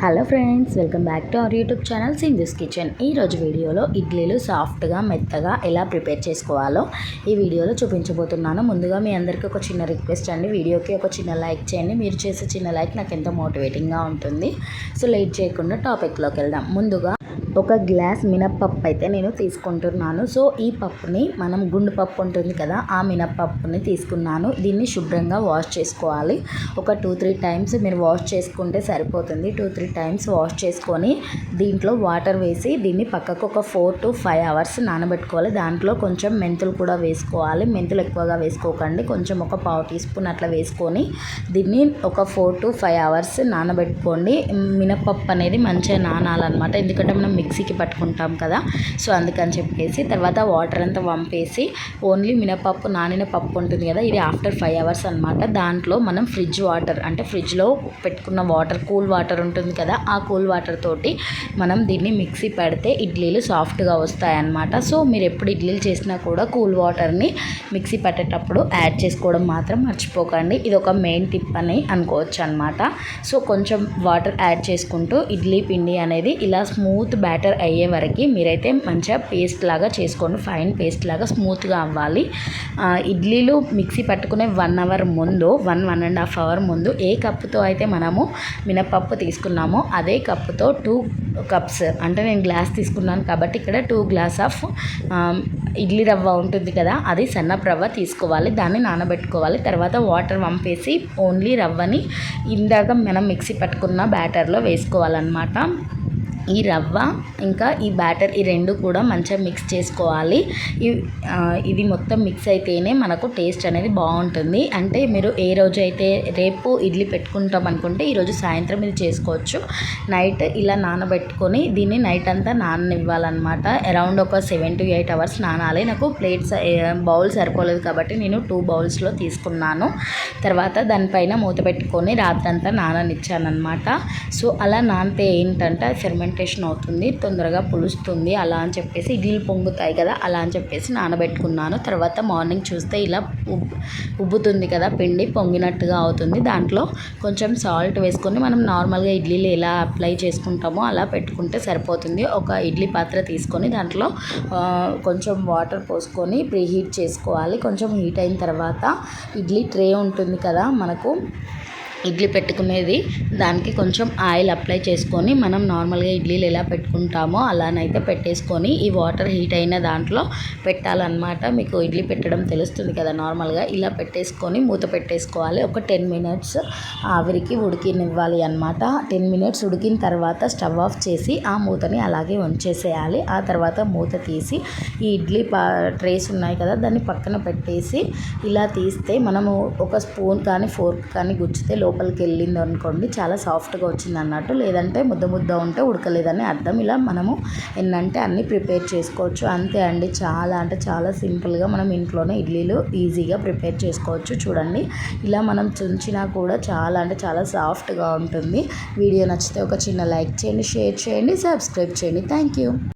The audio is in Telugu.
Hello friends welcome back to our YouTube channel Sindhu's kitchen ఈరోజు వీడియోలో ఇడ్లీలు సాఫ్ట్గా మెత్తగా ఎలా ప్రిపేర్ చేసుకోవాలో ఈ వీడియోలో చూపించబోతున్నాను. ముందుగా మీ అందరికీ ఒక చిన్న రిక్వెస్ట్ అండి. వీడియోకి ఒక చిన్న లైక్ చేయండి. మీరు చేసే చిన్న లైక్ నాకు ఎంతో మోటివేటింగ్గా ఉంటుంది. సో లేట్ చేయకుండా టాపిక్లోకి వెళ్దాం. ముందుగా ఒక గ్లాస్ మినప్పప్పు అయితే నేను తీసుకుంటున్నాను. సో ఈ పప్పుని మనం గుండు పప్పు ఉంటుంది కదా ఆ మినప్పప్పుని తీసుకున్నాను. దీన్ని శుభ్రంగా వాష్ చేసుకోవాలి. ఒక టూ త్రీ టైమ్స్ మీరు వాష్ చేసుకుంటే సరిపోతుంది. టూ త్రీ టైమ్స్ వాష్ చేసుకొని దీంట్లో వాటర్ వేసి దీన్ని పక్కకు ఒక ఫోర్ టు ఫైవ్ అవర్స్ నానబెట్టుకోవాలి. దాంట్లో కొంచెం మెంతులు కూడా వేసుకోవాలి. మెంతులు ఎక్కువగా వేసుకోకండి. కొంచెం ఒక పావు టీ స్పూన్ అట్లా వేసుకొని దీన్ని ఒక ఫోర్ టు ఫైవ్ అవర్స్ నానబెట్టుకోండి. మినప్పప్పు అనేది మంచిగా నానాలన్నమాట. ఎందుకంటే మనం మిక్సీకి పట్టుకుంటాం కదా. సో అందుకని చెప్పేసి తర్వాత వాటర్ అంతా వంపేసి ఓన్లీ మినపప్పు నానిన పప్పు ఉంటుంది కదా ఇది ఆఫ్టర్ ఫైవ్ అవర్స్ అనమాట దాంట్లో మనం ఫ్రిడ్జ్ వాటర్ అంటే ఫ్రిడ్జ్లో పెట్టుకున్న వాటర్ కూల్ వాటర్ ఉంటుంది కదా ఆ కూల్ వాటర్ తోటి మనం దీన్ని మిక్సీ పెడితే ఇడ్లీలు సాఫ్ట్గా వస్తాయన్నమాట. సో మీరు ఎప్పుడు ఇడ్లీలు చేసినా కూడా కూల్ వాటర్ని మిక్సీ పట్టేటప్పుడు యాడ్ చేసుకోవడం మాత్రం మర్చిపోకండి. ఇది ఒక మెయిన్ టిప్ అని అనుకోవచ్చు అనమాట సో కొంచెం వాటర్ యాడ్ చేసుకుంటూ ఇడ్లీ పిండి అనేది ఇలా స్మూత్ బ్యాటర్ బ్యాటర్ అయ్యే వరకు మీరైతే మంచిగా పేస్ట్ లాగా చేసుకోండి. ఫైన్ పేస్ట్ లాగా స్మూత్గా అవ్వాలి. ఇడ్లీలు మిక్సీ పట్టుకునే వన్ అవర్ ముందు one one and half hour ముందు ఏ కప్పుతో అయితే మనము మినపప్పు తీసుకున్నామో అదే కప్పుతో టూ కప్స్ అంటే నేను గ్లాస్ తీసుకున్నాను కాబట్టి ఇక్కడ టూ గ్లాస్ ఆఫ్ ఇడ్లీ రవ్వ ఉంటుంది కదా అది సన్నపు రవ్వ తీసుకోవాలి. దాన్ని నానబెట్టుకోవాలి. తర్వాత వాటర్ వంపేసి ఓన్లీ రవ్వని ఇందాక మనం మిక్సీ పట్టుకున్న బ్యాటర్లో వేసుకోవాలన్నమాట. ఈ రవ్వ ఇంకా ఈ బ్యాటర్ ఈ రెండు కూడా మంచిగా మిక్స్ చేసుకోవాలి. ఇది మొత్తం మిక్స్ అయితేనే మనకు టేస్ట్ అనేది బాగుంటుంది. అంటే మీరు ఏ రోజు అయితే రేపు ఇడ్లీ పెట్టుకుంటాం అనుకుంటే ఈరోజు సాయంత్రం ఇది చేసుకోవచ్చు. నైట్ ఇలా నానబెట్టుకొని దీన్ని నైట్ అంతా నాననివ్వాలన్నమాట. అరౌండ్ ఒక సెవెన్ టు ఎయిట్ అవర్స్ నానాలి. నాకు ప్లేట్స్ బౌల్ సరిపోలేదు కాబట్టి నేను టూ బౌల్స్లో తీసుకున్నాను. తర్వాత దానిపైన మూత పెట్టుకొని రాత్రంతా నాననిచ్చాను అనమాట సో అలా నానితే ఏంటంటే ఫెర్మెంట్ ఫెర్మెంటేషన్ అవుతుంది తొందరగా పులుస్తుంది అలా అని చెప్పేసి ఇడ్లీలు పొంగుతాయి కదా అలా అని చెప్పేసి నానబెట్టుకున్నాను. తర్వాత మార్నింగ్ చూస్తే ఇలా ఉబ్బుతుంది కదా పిండి పొంగినట్టుగా అవుతుంది. దాంట్లో కొంచెం సాల్ట్ వేసుకొని మనం నార్మల్గా ఇడ్లీలు ఎలా అప్లై చేసుకుంటామో అలా పెట్టుకుంటే సరిపోతుంది. ఒక ఇడ్లీ పాత్ర తీసుకొని దాంట్లో కొంచెం వాటర్ పోసుకొని ప్రీ హీట్ చేసుకోవాలి. కొంచెం హీట్ అయిన తర్వాత ఇడ్లీ ట్రే ఉంటుంది కదా మనకు ఇడ్లీ పెట్టుకునేది. దానికి కొంచెం ఆయిల్ అప్లై చేసుకొని మనం నార్మల్గా ఇడ్లీలు ఎలా పెట్టుకుంటామో అలానైతే పెట్టేసుకొని ఈ వాటర్ హీట్ అయిన దాంట్లో పెట్టాలన్నమాట. మీకు ఇడ్లీ పెట్టడం తెలుస్తుంది కదా నార్మల్గా. ఇలా పెట్టేసుకొని మూత పెట్టేసుకోవాలి. ఒక టెన్ మినిట్స్ ఆవిరికి ఉడికినివ్వాలి అనమాట టెన్ మినిట్స్ ఉడికిన తర్వాత స్టవ్ ఆఫ్ చేసి ఆ మూతని అలాగే ఉంచేసేయాలి. ఆ తర్వాత మూత తీసి ఈ ఇడ్లీ పా ట్రేస్ ఉన్నాయి కదా దాన్ని పక్కన పెట్టేసి ఇలా తీస్తే మనము ఒక స్పూన్ కానీ ఫోర్క్ కానీ గుచ్చితే లోపలికి వెళ్ళింది అనుకోండి చాలా సాఫ్ట్గా వచ్చింది అన్నట్టు లేదంటే ముద్ద ముద్ద ఉంటే ఉడకలేదని అర్థం. ఇలా మనము ఎన్నంటే అన్నీ ప్రిపేర్ చేసుకోవచ్చు. అంతే అండి. చాలా అంటే చాలా సింపుల్గా మనం ఇంట్లోనే ఇడ్లీలు ఈజీగా ప్రిపేర్ చేసుకోవచ్చు. చూడండి. ఇలా మనం చుంచినా కూడా చాలా అంటే చాలా సాఫ్ట్గా ఉంటుంది. వీడియో నచ్చితే ఒక చిన్న లైక్ చేయండి షేర్ చేయండి సబ్స్క్రైబ్ చేయండి. Thank you.